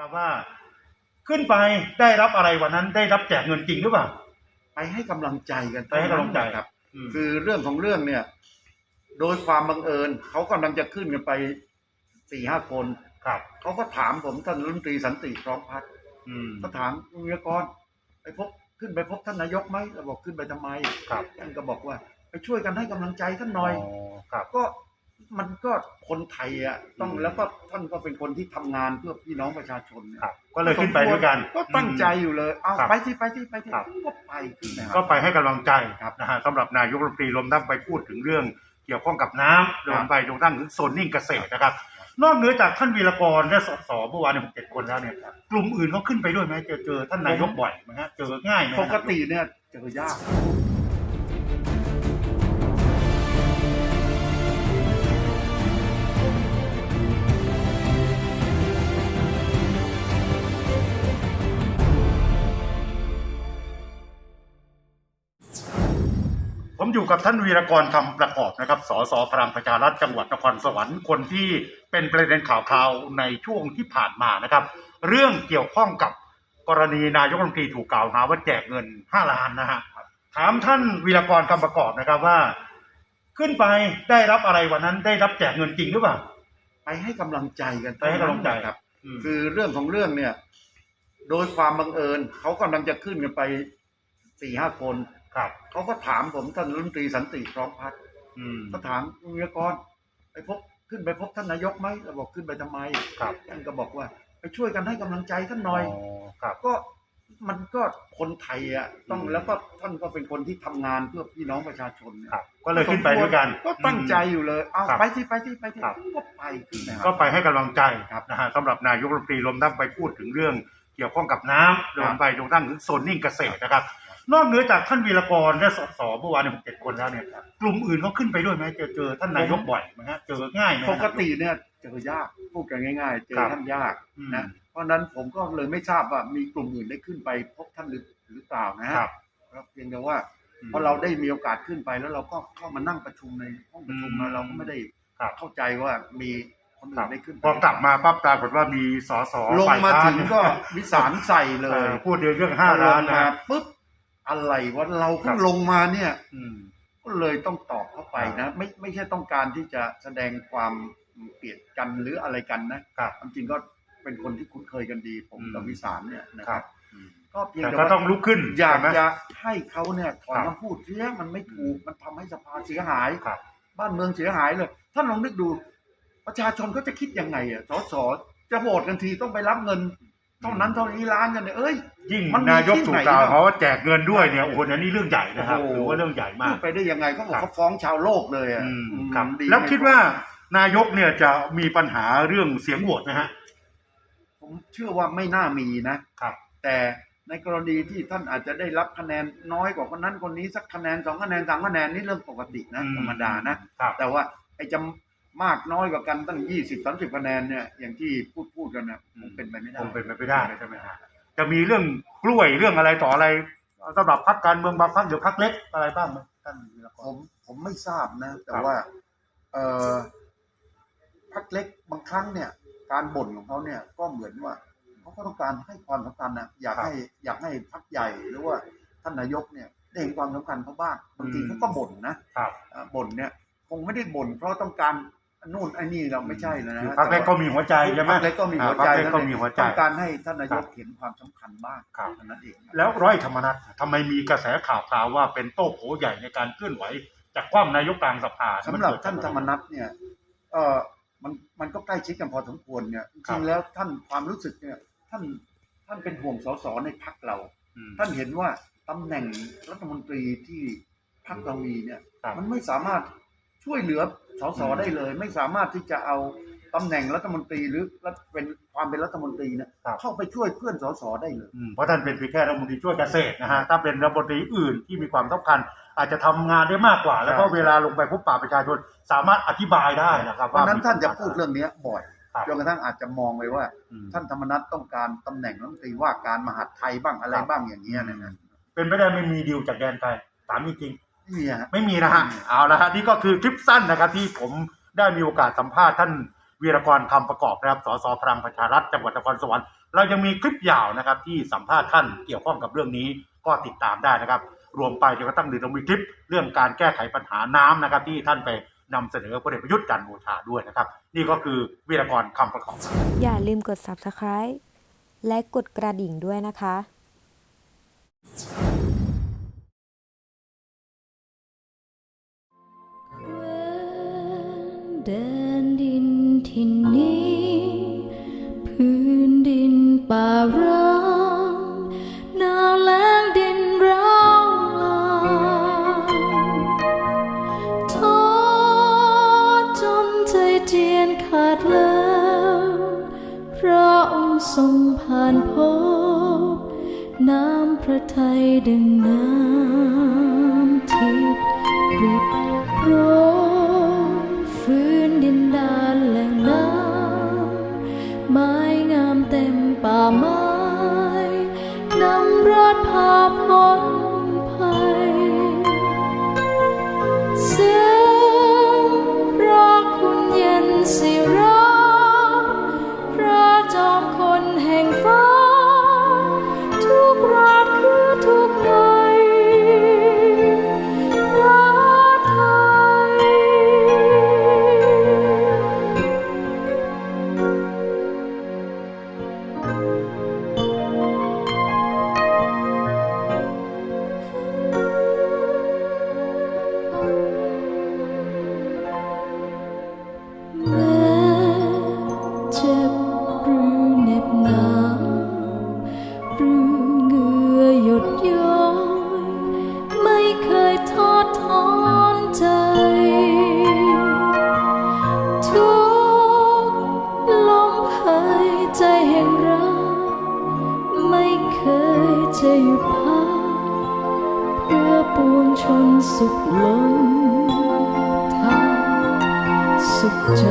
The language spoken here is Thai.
นะครับว่า ขึ้นไปได้รับอะไรวันนั้น ได้รับแจกเงินจริงหรือเปล่า ไปให้กำลังใจกันไปให้กำลังใจครับ อืม คือเรื่องของเรื่องเนี่ย โดยความบังเอิญเขากำลังจะขึ้นกันไปสี่ห้าคน ครับ เขาก็ถามผมท่านรัฐมนตรีสันติพร้อมพัฒน์อืม ก็ถามคุณวิรกรไปพบขึ้นไปพบท่านนายกไหมเราบอกขึ้นไปทำไมครับ ท่านก็บอกว่า ไปช่วยกันให้กำลังใจท่านหน่อย ครับ ก็ มันก็คนไทยอะต้องอืมแล้วก็ท่านก็เป็นคนที่ทำงานเพื่อพี่น้องประชาชนเนี่ยครับก็เลยขึ้นไปด้วยกัน ก็ตั้งใจอยู่เลย เอาครับไปที่ไปที่ไปที่ครับก็ไปขึ้นนะคก็รับไปให้กำลังใจครับนะฮะสำหรับนายกรัฐมนตรีรวมทั้งไปพูดถึงเรื่องเกี่ยวข้องกับน้ำรวมไปรวมทั้งถึงโซนนิ่งเกษตรนะครับ นอกเหนือจากท่านวีรกรและสสเมื่อวานเนี่ยผมเจ็ดคนแล้วเนี่ยกลุ่มอื่นเขาขึ้นไปด้วยไหมเจอเจอท่านนายกบ่อยไหมฮะเจอง่ายไหมฮะปกติเนี่ยเจอยาก ผมอยู่กับท่านวีรกรคำประกอบนะครับ สสพลังประชารัฐจังหวัดนครสวรรค์คนที่เป็นประเด็นข่าวคราวในช่วงที่ผ่านมานะครับ เรื่องเกี่ยวข้องกับกรณีนายกรัฐมนตรีถูกกล่าวหาว่าแจกเงิน 5 ล้านนะฮะถามท่านวีรกรคำประกอบนะครับว่า ขึ้นไปได้รับอะไรวันนั้น ได้รับแจกเงินจริงหรือเปล่าไปให้กำลังใจกันไปให้กำลังใจครับอืมคือเรื่องของเรื่องเนี่ย โดยความบังเอิญเขากำลังจะขึ้นกันไปสี่ห้าคน ครับเขาก็ถามผมท่านรัฐมนตรีสันติพร้อมพัฒน์อืมก็ถามคุณวิรกรไปพบขึ้นไปพบท่านนายกไหมเราบอกขึ้นไปทำไมครับท่านก็บอกว่า ไปช่วยกันให้กำลังใจท่านหน่อยครับ ก็มันก็คนไทยอะต้องอืม แล้วก็ท่านก็เป็นคนที่ทำงานเพื่อพี่น้องประชาชนเนี่ยครับ ก็เลยขึ้นไปด้วยกัน ก็ตั้งใจอยู่เลย เอาครับไปที่ไปที่ไปที่ครับ ก็ไปขึ้นนะคก็รับ ไปให้กำลังใจครับนะฮะสำหรับนายกรัฐมนตรีรวมทั้งไปพูดถึงเรื่องเกี่ยวข้องกับน้ำรวมไปรวมทั้งถึงโซนนิ่งเกษตรนะครับ นอกเหนือจากท่านวีรกรและสสเมื่อวานเนี่ยผมเจ็ดคนแล้วเนี่ยกลุ่มอื่นเขาขึ้นไปด้วยไหมเจอเจอท่านนายกบ่อยไหมฮะเจอง่ายไหมฮะปกติเนี่ยเจอยากพูดกันง่าย ๆ เจอครับท่านยากอืมนะเพราะฉะนั้นผมก็เลยไม่ทราบว่ามีกลุ่มอื่นได้ขึ้นไปพบท่านหรือหรือเปล่านะฮะครับ ครับเพียงแต่ว่าพอเราได้มีโอกาสขึ้นไปแล้วเราก็เข้ามานั่งประชุมในห้องประชุมอืมแล้วเราก็ไม่ได้ครับ เข้าใจว่ามีคนครัอื่บนได้ขึ้นไปพอกลับมาปั๊บปรากฏว่ามีสสลงฝ่ยมาค้ถึงนก็วิสารใส่เลเอยอพูดเรื่องห้าพอลล้านงนะมาฮะปุ๊บ อะไรวะเราครัเพิ่งบลงมาเนี่ย อืม ก็เลยต้องตอบเข้าไปนะ ไม่ไม่ใช่ต้องการที่จะแสดงความเกลียดกันหรืออะไรกันนะครับความจริงก็เป็นคนที่คุ้นเคยกันดี ผมอืมกับวิสารเนี่ยนะคครัรับบอืมก็เพียงแต่แต่ก็ว่าต้องลุกขึ้นอยากใช่ไหม จะให้เขาเนี่ยถอนครับ คำพูดเสียมันไม่ถูกมันทำให้สภาเสียหาย ครับ บ้านเมืองเสียหายเลย ท่านลองนึกดู ประชาชนก็จะคิดยังไงอะ สสจะโหวตกันทีต้องไปรับเงิน เท่านั้นเท่านี้ล้านกันเนี่ยเอ้ย ยิ่งมันมีนายกที่ถูไหกนกล่าวล่ะหาว่าแจกเงินด้วยเนี่ยโอ้โหอันนี้เรื่องใหญ่นะครับโอ้โห ถือว่าเรื่องใหญ่มาพูกดไปได้ยังไงเขาบอกครับ เขาฟ้องชาวโลกเลยอะอืมอืมครับดีแล้วไม่คิดว่านายกเนี่ยจะมีปัญหาเรื่องเสียงโหวตนะฮะ ผมเชื่อว่าไม่น่ามีนะ ครับ แต่ในกรณีที่ท่านอาจจะได้รับคะแนนน้อยกว่าคนนั้นคนนี้สักคะแนนสองคะแนนสามคะแนนนี่เรื่องปกตินะอืม ธรรมดานะ ครับ แต่ว่าไอ้จะ มากน้อยกว่ากันตั้งยี่สิบสามสิบคะแนนเนี่ยอย่างที่พูดพูดกันนะคงเป็นไปไม่ได้คงเป็นไปไม่ได้ใช่ไหมฮะจะมีเรื่องกล้วยเรื่องอะไรต่ออะไรสำหรับพรรคการเมืองบางพรรคหรือพรรคเล็กอะไรบ้างไหมท่านวีรกผรมผมไม่ทราบนะ แต่ครับว่า เอ่อพักเล็กบางครั้งเนี่ย การบ่นของเขาเนี่ยก็เหมือนว่าเขาก็ต้องการให้ความสำคัญนะอยากให้อยากให้พักใหญ่หรือว่าท่านนายกเนี่ยได้เห็นความสำคัญเขาบ้างบางทีเขาก็บ่นนะครับอ่าบ่นเนี่ย คงไม่ได้บ่นเพราะต้องการ นู่นไอ้นี่เราไม่ใช่นะคือพรรคเล็กก็มีหัวใจใช่ไหมพรรคเล็กก็มีหัวใจอ่าพรรคเล็กก็มีหัวใจต้องการให้ท่านนายครักบเห็นความสำคัญบ้างครับเท่านั้นเองแล้วร้อยธรรมนัฐทำไมมีกระแสข่าวข่าวว่าเป็นโต้โผใหญ่ในการเคลื่อนไหวจากคว่ำนายกกลางสภาสำหรับมัเกิดท่านจกธรรมนัฐเนี่ยเออมันมันก็ใกล้ชิดกันพอสมควรเนี่ยจครัริบงๆแล้วท่านความรู้สึกเนี่ย ท่านท่านเป็นห่วงสสในพักเราอืมท่านเห็นว่าตำแหน่งรัฐมนตรีที่พักเรามีเนี่ยครับมันไม่สามารถ ช่วยเหลือสสอืมได้เลย ไม่สามารถที่จะเอาตำแหน่งรัฐมนตรีหรือรัฐเป็นความเป็นรัฐมนตรีเนี่ยครับเข้าไปช่วยเพื่อนสสได้เลยอืมเพราะท่านเป็นเพียงแค่รัฐมนตรีช่วยเกษตรนะฮะถ้าเป็นรัฐมนตรีอื่นที่มีความสำคัญอาจจะทำงานได้มากกว่า แล้วก็ใช่เวลาลงไปพบปะประชาชนสามารถอธิบายได้นะครับเพราะฉะนั้นท่านจะพูดเรื่องเนี้ยบ่อยครับจนกระทั่งอาจจะมองไปว่าอืมท่านธรรมนัฐต้องการตำแหน่งรัฐมนตรีว่าการมหาดไทยบ้างอะไรครับบ้างอย่างเงี้ยนะฮะเป็นไม่ได้ไม่มีดีลจากแดนไกลถามจริงๆ นี่ฮะ ไม่มีนะฮะเอาละฮะนี่ก็คือคลิปสั้นนะครับที่ผมได้มีโอกาสสัมภาษณ์ท่านวีรกรคำประกอบนะครับสสพลังประชารัฐจังหวัดนครสวรรค์เรายังมีคลิปยาวนะครับ ที่สัมภาษณ์ท่านเกี่ยวข้องกับเรื่องนี้ก็ติดตามได้นะครับ รวมไปจนกระทั่งเดือนมีคลิปเรื่องการแก้ไขปัญหาน้ำนะครับ ที่ท่านไปนำเสนอพลเอกประยุทธ์จันทร์โอชาด้วยนะครับ นี่ก็คือวีรกรคำประกอบ อย่าลืมกด subscribe และกดกระดิ่งด้วยนะคะ ดนดินที่นนี้ พื้นดินป่าร้างหนาวแล้งดินร้างลาท้อจนใจเจียนขาดแล้วพระองค์ทรงผ่านพบ น้ำพระทัยดึงน้ำทิพย์ริบโร พ สุขล้นทางสุขใจ